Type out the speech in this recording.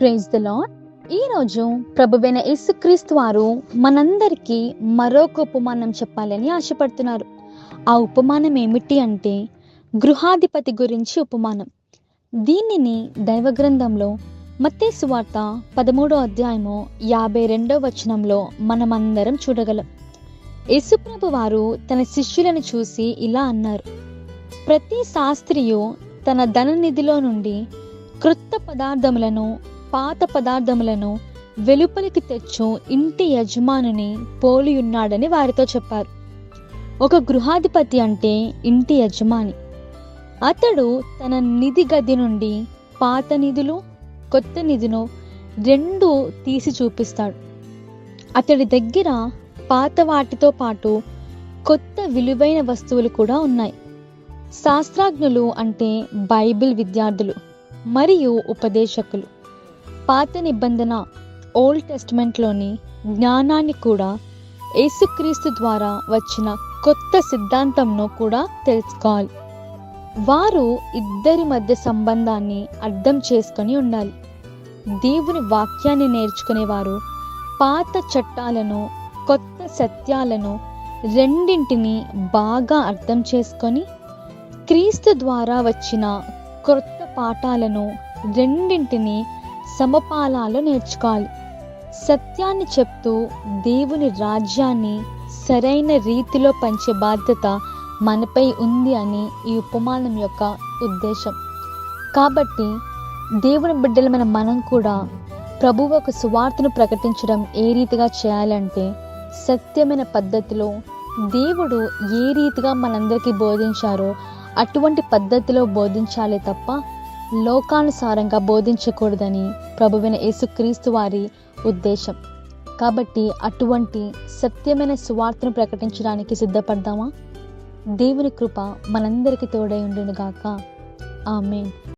Praise the lord ఈరోజు ప్రభువైన యేసుక్రీస్తు వారు మనందరికీ మరొక ఉపమానం చెప్పాలని ఆశపడుతున్నారు. ఆ ఉపమానం ఏమిటి అంటే గృహాధిపతి గురించి ఉపమానం. దీనిని దైవ గ్రంథంలో మత్తే పదమూడో అధ్యాయము యాభై రెండో వచనంలో మనమందరం చూడగలం. యేసుప్రభు వారు తన శిష్యులను చూసి ఇలా అన్నారు. ప్రతి శాస్త్రియు తన ధననిధిలో నుండి క్రొత్త పదార్థములను పాత పదార్థములను వెలుపలికి తెచ్చు ఇంటి యజమానుని పోలియున్నాడని వారితో చెప్పారు. ఒక గృహాధిపతి అంటే ఇంటి యజమాని. అతడు తన నిధి గది నుండి పాత నిధులు కొత్త నిధును రెండు తీసి చూపిస్తాడు. అతడి దగ్గర పాత వాటితో పాటు కొత్త విలువైన వస్తువులు కూడా ఉన్నాయి. శాస్త్రజ్ఞులు అంటే బైబిల్ విద్యార్థులు మరియు ఉపదేశకులు. పాత నిబంధన ఓల్డ్ టెస్ట్మెంట్లోని జ్ఞానాన్ని కూడా యేసుక్రీస్తు ద్వారా వచ్చిన కొత్త సిద్ధాంతంను కూడా తెలుసుకోవాలి. వారు ఇద్దరి మధ్య సంబంధాన్ని అర్థం చేసుకొని ఉండాలి. దేవుని వాక్యాన్ని నేర్చుకునేవారు పాత చట్టాలను కొత్త సత్యాలను రెండింటిని బాగా అర్థం చేసుకొని క్రీస్తు ద్వారా వచ్చిన క్రొత్త పాఠాలను రెండింటిని సమపాలాలు నేర్చుకోవాలి. సత్యాన్ని చెప్తూ దేవుని రాజ్యాన్ని సరైన రీతిలో పంచే బాధ్యత మనపై ఉంది అని ఈ ఉపమానం యొక్క ఉద్దేశం. కాబట్టి దేవుని బిడ్డలమైన మనం కూడా ప్రభువు ఒక సువార్తను ప్రకటించడం ఏ రీతిగా చేయాలంటే సత్యమైన పద్ధతిలో దేవుడు ఏ రీతిగా మనందరికీ బోధించారో అటువంటి పద్ధతిలో బోధించాలి తప్ప లోకానుసారంగా బోధించకూడదని ప్రభువైన యేసుక్రీస్తు వారి ఉద్దేశం. కాబట్టి అటువంటి సత్యమైన సువార్తను ప్రకటించడానికి సిద్ధపడదామా? దేవుని కృప మనందరికీ తోడై ఉండునుగాక. ఆమె